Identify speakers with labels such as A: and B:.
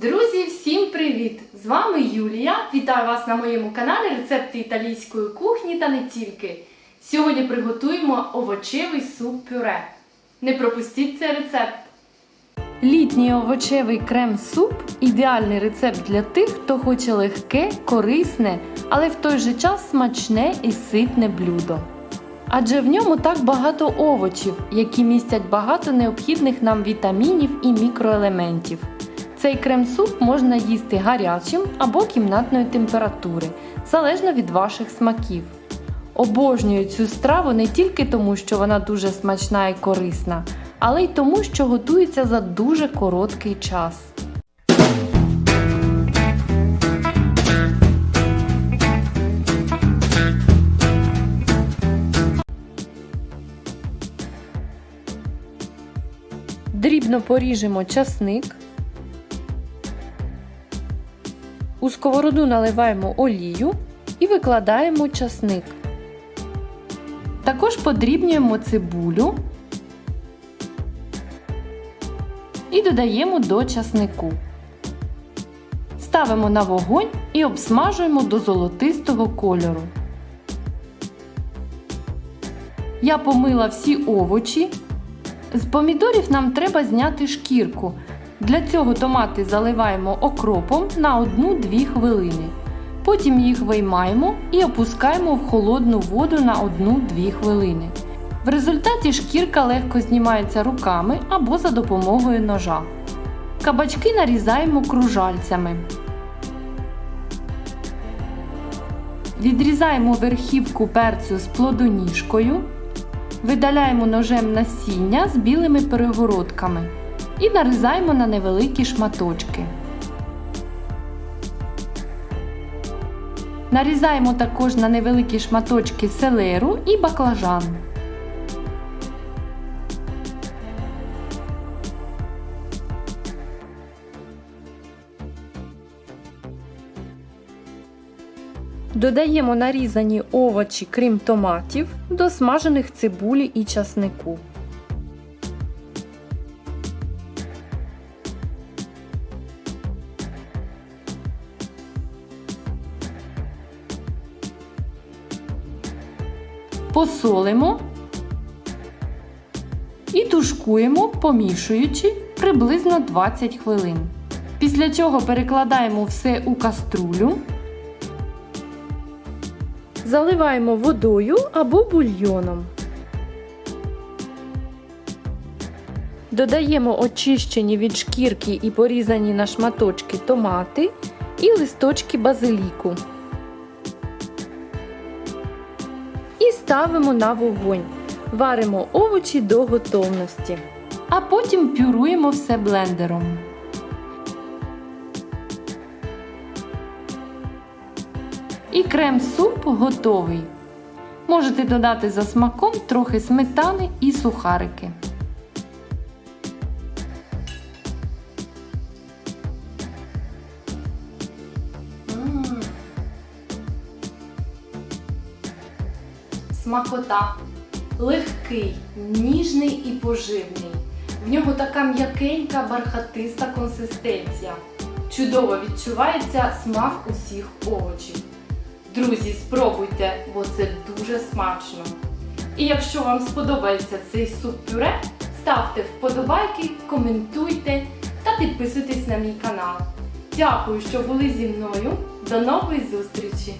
A: Друзі, всім привіт! З вами Юлія. Вітаю вас на моєму каналі Рецепти італійської кухні та не тільки. Сьогодні приготуємо овочевий суп-пюре. Не пропустіть цей рецепт. Літній овочевий крем-суп ідеальний рецепт для тих, хто хоче легке, корисне, але в той же час смачне і ситне блюдо. Адже в ньому так багато овочів, які містять багато необхідних нам вітамінів і мікроелементів. Цей крем-суп можна їсти гарячим або кімнатної температури, залежно від ваших смаків. Обожнюю цю страву не тільки тому, що вона дуже смачна і корисна, але й тому, що готується за дуже короткий час. Дрібно поріжемо часник. У сковороду наливаємо олію і викладаємо часник. Також подрібнюємо цибулю і додаємо до часнику. Ставимо на вогонь і обсмажуємо до золотистого кольору. Я помила всі овочі. З помідорів нам треба зняти шкірку. Для цього томати заливаємо окропом на 1-2 хвилини. Потім їх виймаємо і опускаємо в холодну воду на 1-2 хвилини. В результаті шкірка легко знімається руками або за допомогою ножа. Кабачки нарізаємо кружальцями. Відрізаємо верхівку перцю з плодоніжкою. Видаляємо ножем насіння з білими перегородками і нарізаємо на невеликі шматочки. Нарізаємо також на невеликі шматочки селеру і баклажан. Додаємо нарізані овочі, крім томатів, до смажених цибулі і часнику. Посолимо і тушкуємо, помішуючи приблизно 20 хвилин. Після цього перекладаємо все у каструлю. Заливаємо водою або бульйоном. Додаємо очищені від шкірки і порізані на шматочки томати і листочки базиліку. Ставимо на вогонь. Варимо овочі до готовності. А потім пюруємо все блендером. І крем-суп готовий. Можете додати за смаком трохи сметани і сухарики. М. Смакота. Легкий, ніжний і поживний. В нього така м'якенька бархатиста консистенція. Чудово відчувається смак усіх овочів. Друзі, спробуйте, бо це дуже смачно. І якщо вам сподобається цей суп-пюре, ставте вподобайки, коментуйте та підписуйтесь на мій канал. Дякую, що були зі мною. До нової зустрічі!